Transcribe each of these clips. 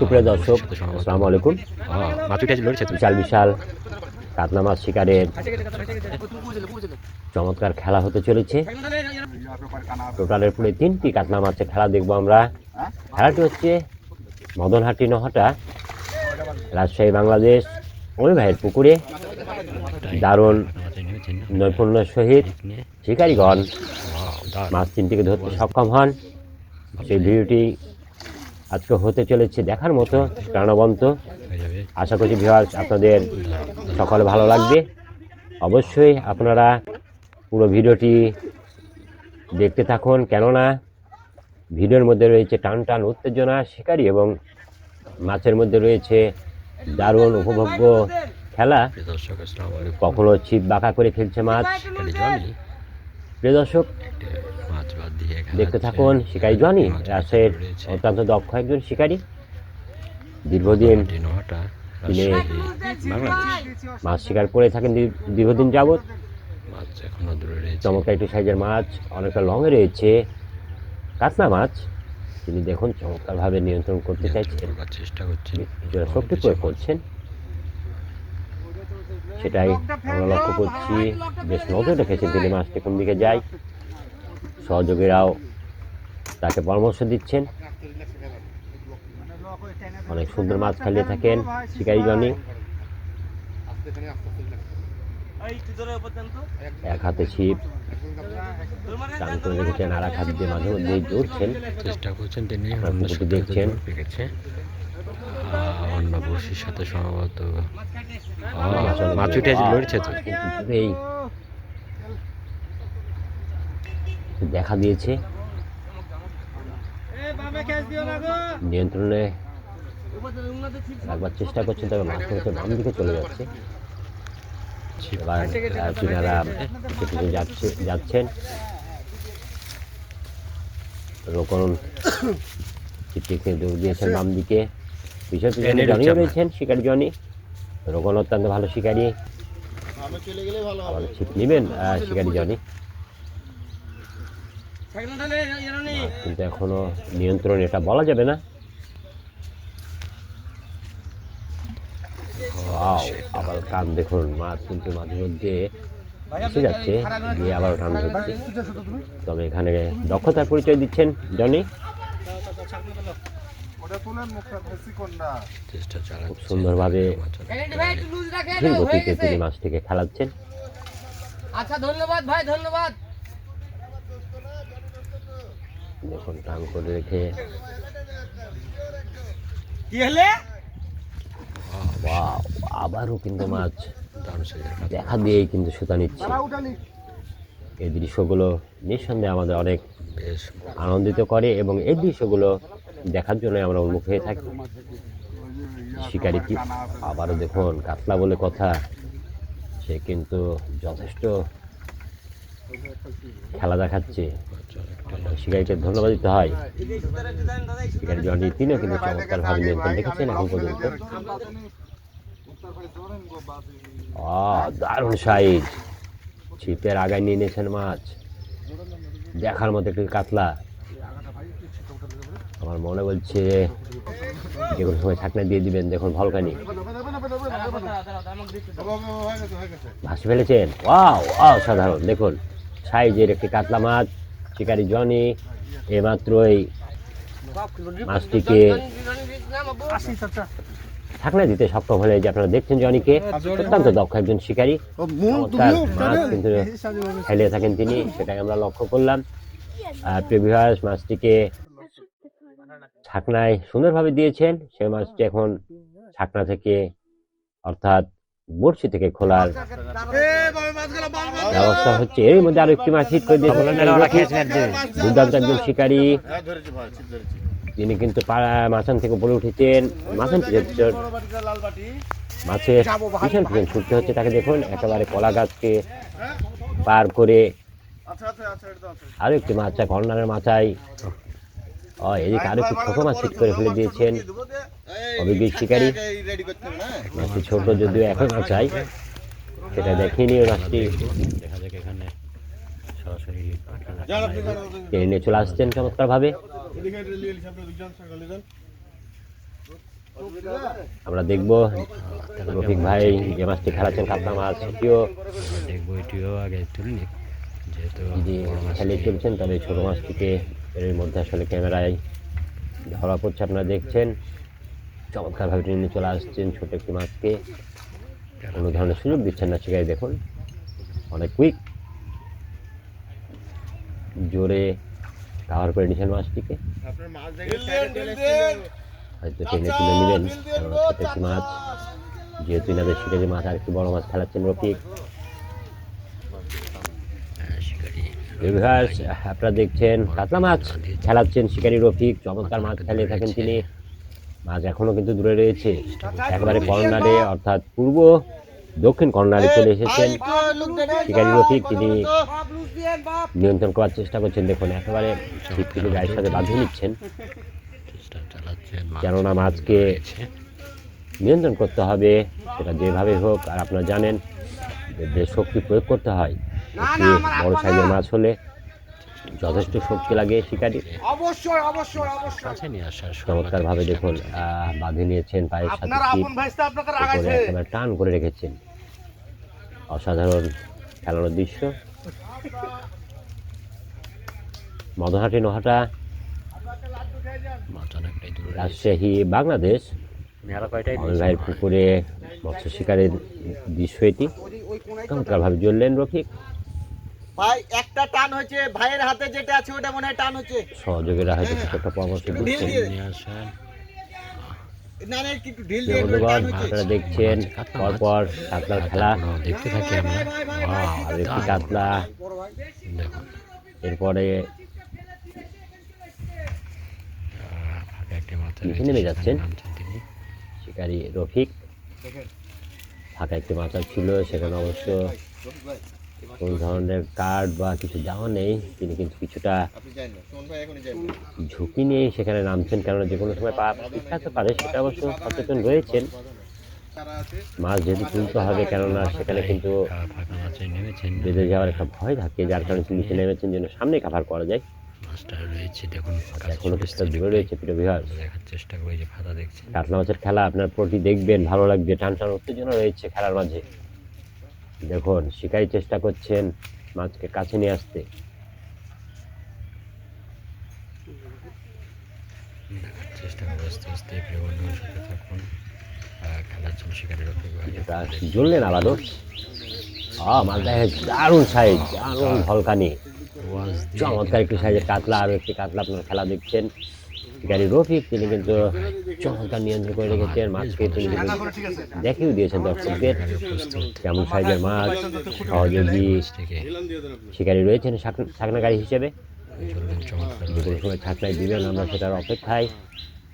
সুপ্রিয় দর্শক, আসসালামু আলাইকুম। বিশাল বিশাল কাতলা মাছ শিকারের চমৎকার খেলা হতে চলেছে। টোটালের পুরো তিনটি কাতলা মাছের খেলা দেখব আমরা। খেলাটি হচ্ছে মদনহাটি নহটা, রাজশাহী বাংলাদেশ ওই ভাইয়ের পুকুরে, দারুণ নৈপুণ্যের সহিত শিকারীগণ মাছ তিনটিকে ধরতে সক্ষম হন। সেই ভিডিওটি আজকে হতে চলেছে দেখার মতো প্রাণবন্ত। আশা করছি ভিউয়ার্স আপনাদের সকলে ভালো লাগবে। অবশ্যই আপনারা পুরো ভিডিওটি দেখতে থাকুন। কেননা ভিডিওর মধ্যে রয়েছে টান টান উত্তেজনা, শিকারী এবং মাছের মধ্যে রয়েছে দারুণ উপভোগ্য খেলা। কখনো ছিপ বাঁকা করে ফেলছে মাছ। প্রিয় দর্শক দেখতে থাকুন শিকারী জনি রয়েছে। অত্যন্ত দক্ষ একজন শিকারী। দীর্ঘদিন তিনি মাছ শিকার করে থাকেন দীর্ঘদিন যাবৎ। মাছ এখনও চমৎকার একটি সাইজের মাছ অনেকটা লংয়ে রয়েছে। কাতলা মাছ তিনি দেখুন চমৎকারভাবে নিয়ন্ত্রণ করতে চাইছেন। চেষ্টা করছেন। শক্তি প্রয়োগ করছেন। সেটাই আমরা লক্ষ্য করছি বেশ নজর রেখেছেন তিনি মাছটি কোন দিকে যায়। সহযোগীরাও তাকে পরামর্শ দিচ্ছেন। অনেক সুন্দর মাছ খালিয়ে থাকেন শিকারি জনি এক হাতে ছিপ টান করে রেখেছেন আর এক হাত দিয়ে মাঝে মধ্যেই জড়ছেন। চেষ্টা করছেন তিনি দেখছেন। অন্য বর্ষির সাথে সম্ভবত মাছুটা আহ, লড়ছে তো। এই দেখা দিয়েছে। নিয়ন্ত্রণে রাখবার চেষ্টা করছেন তবে মাঝে মাঝে বাম দিকে চলে যাচ্ছে। এবার চীনারা কিছু কিছু যাচ্ছে যাচ্ছেন। রোকন দৌড় দিয়েছেন বাম দিকে পিছনে পিছনে জনিও রয়েছেন শিকারি জনি। রোকন অত্যন্ত ভালো শিকারী। আবার ছিপ নেবেন শিকারি জনি। কিন্তু এখনও নিয়ন্ত্রণ এটা বলা যাবে না। আবার কান দেখুন মাছ কিন্তু মাঝে মধ্যে এসে যাচ্ছে দিয়ে আবার টান ধরছে। তবে এখানে দক্ষতার পরিচয় দিচ্ছেন জনি। খুব সুন্দরভাবে গতিতে তিনি মাছটিকে খেলাচ্ছেন। আচ্ছা ধন্যবাদ ভাই ধন্যবাদ। দেখুন টান করে রেখে আবারও কিন্তু মাছ। দেখা দিয়েই কিন্তু সুতা নিচ্ছে। এই দৃশ্যগুলো নিঃসন্দেহে আমাদের অনেক বেশ। আনন্দিত করে এবং এই দৃশ্যগুলো দেখার জন্য আমরা উন্মুখ হয়ে থাকি। শিকারি কি? আবারও দেখুন কাতলা বলে কথা। সে কিন্তু যথেষ্ট খেলা দেখাচ্ছে। শিকারিকে ধন্যবাদ দিতে হয়। শিকারি জনি তিনিও কিন্তু চমৎকারভাবে নিয়ন্ত্রণ রেখেছেন এখন পর্যন্ত। দারুণ সাইজ। ছিপের আগায় নিয়ে নিয়েছেন মাছ। দেখার মতো একটু কাতলা। আমার মনে বলছে, যে কোনো সময় ছাকনা দিয়ে দিবেন, দেখুন ভলকানি। ভাসি ফেলেছেন? ওয়াও ওয়াও, সাধারণ, দেখুন। সাইজের একটি কাতলা মাছ শিকারি জনি এইমাত্রই মাছটিকে ছাকনা দিতে সক্ষম হলে যে আপনারা দেখছেন জনিকে অত্যন্ত দক্ষ একজন শিকারী। মাছ কিন্তু খেলিয়ে থাকেন তিনি সেটাই আমরা লক্ষ্য করলাম। আর প্রিভিয়াস মাছটিকে ছাকনায় সুন্দরভাবে দিয়েছেন। সেই মাছটি এখন ছাকনা থেকে অর্থাৎ বড়শি থেকে খোলার ব্যবস্থা হচ্ছে। এর মধ্যে আরও একটি মাছ হিট করে দিয়েছেন দুর্দান্ত একজন শিকারী। তিনি কিন্তু পাড়া মাছান থেকে উপরে উঠেছেন। মাছান মাছের পিছন পিছন ছুটতে হচ্ছে তাকে দেখুন। একেবারে কলা গাছকে পার করে। আরও একটি মাছা কর্নারের মাচায় ও এদিকে আরও একটি ছোট মাছ হিট করে ফেলে দিয়েছেন। অভিজ্ঞ শিকারী। মাছটি ছোট যদিও এখন মাছাই সেটা দেখিনি ওই মাছটি দেখা যাক এখানে সরাসরি টেনে নিয়ে চলে আসছেন চমৎকার ভাবে আমরা দেখব রফিক ভাই যে মাছটি খেলাচ্ছেন কাতলা মাছ সেটিও। দেখব এটিও আগে তুলে নিক যেহেতু খেলে চলছেন তবে ছোটো মাছটিকে এর মধ্যে আসলে ক্যামেরায় ধরা পড়ছে আপনারা দেখছেন। চমৎকারভাবে টেনে চলে আসছেন ছোটো একটি মাছকে। কোনো ধরনের সুযোগ দিচ্ছেন না শিকারি দেখুন। অনেক কুইক। জোরে কাভার করে নিয়েছেন মাছটিকে। হয়তো টেনে তুলে নেবেন কারণ ছোট একটি মাছ। যেহেতু ইনাদের শিকারি মাছ আর একটি বড় মাছ খেলাচ্ছেন রফিক হ্যাঁ, শিকারি আপনারা দেখছেন কাতলা মাছ খেলাচ্ছেন শিকারি রফিক চমৎকার মাছ খেলে থাকেন তিনি। মাছ এখনও কিন্তু দূরে রয়েছে। একেবারে কর্নারে অর্থাৎ পূর্ব দক্ষিণ কর্নারে চলে এসেছেন শিকারি রফিক। তিনি নিয়ন্ত্রণ করার চেষ্টা করছেন দেখুন একেবারে ঠিক থেকে গায়ের সাথে বাঁধিয়ে নিচ্ছেন। কেননা মাছকে নিয়ন্ত্রণ করতে হবে সেটা যেভাবে হোক আর আপনারা জানেন যে শক্তি প্রয়োগ করতে হয়। একটি বড় সাইজের মাছ হলে যথেষ্ট শক্তি লাগে শিকারি। অবশ্যই অবশ্যই অবশ্যই। চমৎকার ভাবে দেখুন আহ, বাঁধে নিয়েছেন পায়ের সাথে একেবারে টান করে রেখেছেন। অসাধারণ খেলানোর দৃশ্য। মদনহাটি নোহাটা রাজশাহী বাংলাদেশ। ভাইয়ের পুকুরে মৎস্য শিকারের দৃশ্য এটি। চমৎকারভাবে জ্বললেন রফিক। ভাই একটা টান হচ্ছে ভাইয়ের হাতে যেটা আছে ওটা মনে হয় টান হচ্ছে। সহযোগীরা হয়তো কিছু একটা আপনারা দেখছেন পরপর কাতলার খেলা। দেখতে থাকি আমরা। একটি কাতলা এরপরে নিচে নেমে যাচ্ছেন। শিকারি রফিক। ফাঁকা একটি মাথা ছিল সেখানে অবশ্য কোনো ধরনের কার্ড বা কিছু দেওয়া নেই তিনি কিন্তু কিছুটা আপনি জানেন না সোন ভাই এখনই জানেন ঝুঁকি নিয়ে সেখানে নামছেন কেননা যে কোনো সময় পা পিছাতে পারে সেটা অবশ্য সচেতন রয়েছেন। মাছ যেহেতু তুলতে হবে কেননা সেখানে কিন্তু বেঁধে যাওয়ার একটা ভয় থাকে যার কারণে তিনি নিচে নেমেছেন যেন সামনে কাভার করা যায়। মাছটা রয়েছে দেখুন এখনও কিছুটা দূরে রয়েছে প্রিয় বিহার দেখার চেষ্টা করি যে কাতলা মাছের খেলা আপনার প্রতি দেখবেন ভালো লাগবে টান টান উত্তেজনা রয়েছে খেলার মাঝে। দেখুন শিকারি চেষ্টা করছেন মাছকে কাছে নিয়ে আসতে। দেখার চেষ্টা করব আস্তে আস্তে প্রিয় সাথে থাকুন। খেলার জন্য শিকারের অপেক্ষা জ্বললেন আবারও আ মাছ দেখা দারুণ সাইজ দারুণ ভলকানি চমৎকার একটি সাইজের কাতলা আরও একটি কাতলা আপনার খেলা দেখছেন। শিকারি রফিক তিনি কিন্তু চমৎকার নিয়ন্ত্রণ করে রেখেছেন মাছকে তিনি কিন্তু দেখিয়ে দিয়েছেন দর্শকদের। কেমন সাইজের মাছ সহযোগী শিকারি রয়েছেন শাকনাগাড়ি হিসেবে। যে কোনো সময় ছাকনায় দিবেন আমরা সেটার অপেক্ষায়।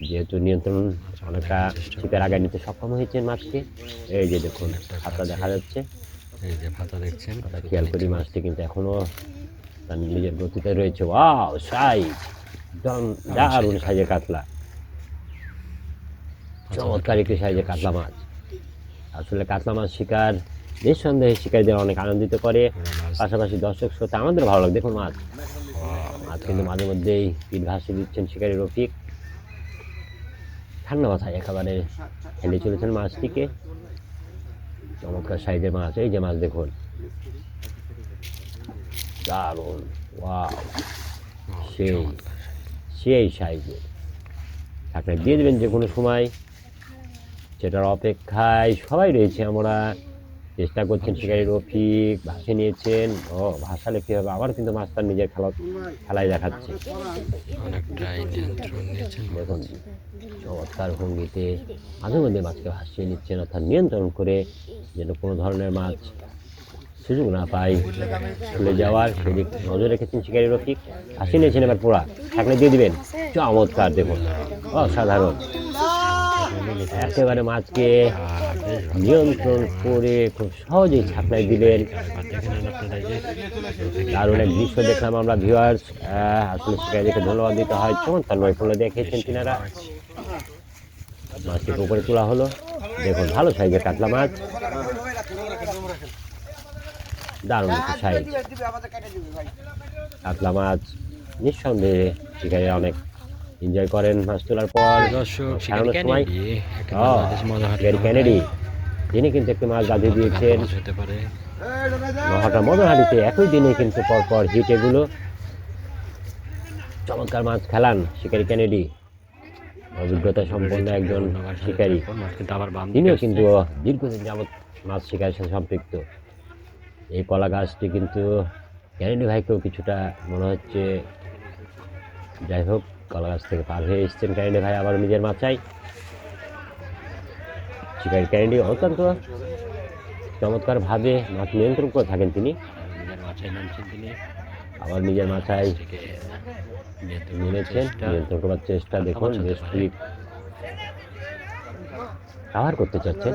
যেহেতু নিয়ন্ত্রণ অনেকটা শীতের আগে নিতে সক্ষম হয়েছেন মাছকে এই যে দেখুন হাতটা দেখা যাচ্ছে। এই যে ফাতা দেখছেন। খেয়াল করি মাছটি কিন্তু এখনও তার নিজের গতিতে রয়েছে। Wow size! দারুণ সাইজের কাতলা চমৎকার একটি সাইজের কাতলা মাছ। আসলে কাতলা মাছ শিকার নিঃসন্দেহে শিকারীদের অনেক আনন্দিত করে। পাশাপাশি দর্শক শ্রোতা আমাদের ভালো লাগে। দেখুন মাছ। মাছ কিন্তু মাঝে মধ্যেই পিঠ ভাসিয়ে দিচ্ছেন শিকারী রফিক। ঠান্ডা মাথায় একেবারে খেলে চলেছেন মাছটিকে। চমৎকার সাইজের মাছ। এই যে মাছ দেখুন। দারুণ। ওয়াও। সেই সেই সাইজের আপনি দিয়ে দেবেন যে কোনো সময়। সেটার অপেক্ষায় সবাই রয়েছে আমরা। চেষ্টা করছেন শিকারি রফিক ভাসে নিয়েছেন। ও ভাসালে কী হবে। আবার কিন্তু মাছ তার নিজের খেলা খেলায় দেখাচ্ছে। দেখুন চমৎকার ভঙ্গিতে মাঝে মধ্যে মাছকে ভাসিয়ে নিচ্ছেন। অর্থাৎ নিয়ন্ত্রণ করে যেন কোনো ধরনের মাছ সুযোগ না পাই। চলে যাওয়ার সেদিক নজর রেখেছেন শিকারি রফিক। ভাসিয়ে নিয়েছেন এবার পোড়া। থাকলে দিয়ে দিবেন। চমৎকার দেখুন। অসাধারণ। একেবারে মাছকে নিয়ন্ত্রণ করে খুব সহজেই ছাকনায় দিলেন। দেখে দারুণ এক দৃশ্য দেখলাম আমরা ভিউয়ার্স আসলে শিকারীদেরকে ধন্যবাদ দিতে হয়। চমৎকার নৈপুণ্য দেখেছেন তিনারা। মাছটিকে উপরে তোলা হলো। দেখুন, ভালো সাইজের কাতলা মাছ। দারুণ একটি সাইজ। কেটে কাতলা মাছ নিঃসন্দেহে শিকারীরা অনেক এনজয় করেন মাছ তোলার পর। সময় ক্যানেডি তিনি কিন্তু একটি মাছ বাঁধিয়ে দিয়েছেন। মাছ হতে পারে? নহটা মদনহাটিতে একই দিনে কিন্তু পরপর হিট এগুলো। চমৎকার মাছ খেলান শিকারি ক্যানেডি। অভিজ্ঞতা সম্পন্ন একজন শিকারী। তিনিও কিন্তু দীর্ঘদিন যাবৎ মাছ শিকারের সাথে সম্পৃক্ত। এই কলা গাছটি কিন্তু ক্যানেডি ভাইকেও কিছুটা মনে হচ্ছে যাই হোক কলা গাছ থেকে পার হয়ে এসছেন ক্যানেডি ভাই আবার নিজের মাচাই শিকারি ক্যানেডি অত্যন্ত চমৎকারভাবে মাছ নিয়ন্ত্রণ করে থাকেন তিনি। নিজের নামছেন তিনি। আবার নিজের মাথায় নিয়েছেন নিয়ন্ত্রণ করার চেষ্টা দেখুন বেশ ঠিক কাভার করতে চাচ্ছেন।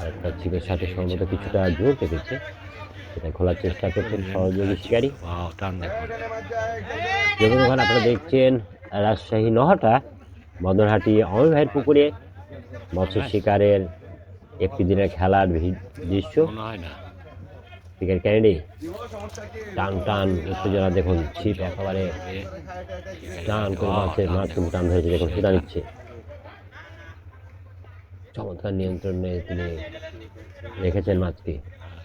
আরেকটা ছিপের সাথে সম্ভবত কিছুটা জোর পেতেছে সেটা খোলার চেষ্টা করছেন সহযোগী শিকারী। যেমন ওখানে আপনারা দেখছেন, রাজশাহী নহটা অমর ভাইয়ের পুকুরে মৎস্য শিকারের একটি দিনের খেলার দৃশ্য। ক্রিকেট ক্যানেডি টান টান, উত্তেজনা দেখুন, ছিপ একেবারে টান করে মাছের মাছ টান ধরেছে, দেখুন, সেটা নিচ্ছে চমৎকার নিয়ন্ত্রণে তিনি রেখেছেন মাছকে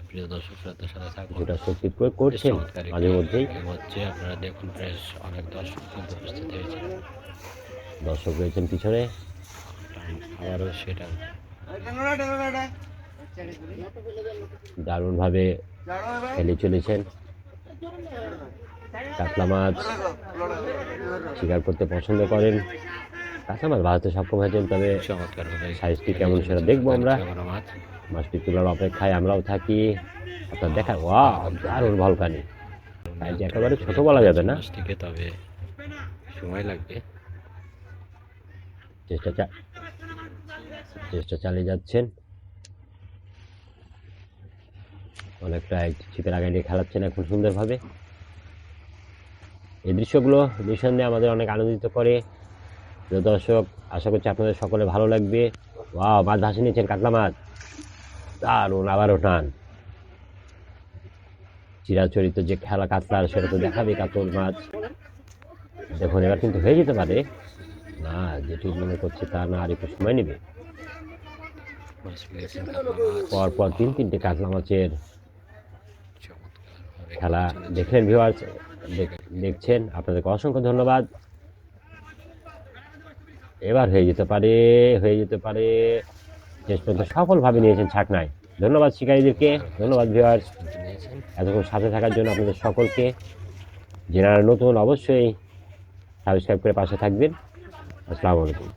প্রিয় দর্শক শ্রোতার সাথে থাকুন। কিছুটা শক্তি প্রয়োগ করছেন। মাঝে মধ্যেই। হচ্ছে আপনারা দেখুন বেশ অনেক দর্শক কিন্তু উপস্থিত হয়েছে দর্শক রয়েছেন পিছনে। আবারও সেটা। দারুণভাবে খেলে চলেছেন। কাতলা মাছ শিকার করতে পছন্দ করেন। কাঁচা মাছ ভারতে সক্ষম হয়েছেন তবে সাইজটি কেমন সেটা দেখব আমরা। মাছ। মাছটি তোলার অপেক্ষায় আমরাও থাকি। আপনার দেখা ওয়া দারুণ ভলকানি। সাইজ একেবারে ছোট বলা যাবে না। তবে সময় লাগবে। চেষ্টা চা চেষ্টা চালিয়ে যাচ্ছেন। অনেকটা ছিপের আগে নিয়ে খেলাচ্ছেন এখন সুন্দরভাবে। এই দৃশ্যগুলো নিঃসন্দেহে আমাদের অনেক আনন্দিত করে। প্রিয় দর্শক, আশা করছি আপনাদের সকলে ভালো লাগবে। ওয়া মাছ ভাসে নিয়েছেন কাতলা মাছ। দারুণ আবারও টান চিরাচরিত যে খেলা কাতলার সেটা তো দেখাবে কাতল মাছ। দেখুন, এবার কিন্তু হয়ে যেতে পারে। না, যেটি মনে করছে তা না, আর একটু সময় নেবে। মাছ পেয়েছেন কাতলা মাছ পর পর তিন তিনটে কাতলা মাছের খেলা। দেখলেন ভিউয়ার্স দেখছেন, আপনাদেরকে অসংখ্য ধন্যবাদ। এবার হয়ে যেতে পারে, হয়ে যেতে পারে। শেষ পর্যন্ত সফলভাবে নিয়েছেন ছাকনায় ধন্যবাদ শিকারীদেরকে, ধন্যবাদ ভিওয়ার্স এতক্ষণ সাথে থাকার জন্য আপনাদের সকলকে, যারা নতুন অবশ্যই সাবস্ক্রাইব করে পাশে থাকবেন। আসসালামু আলাইকুম।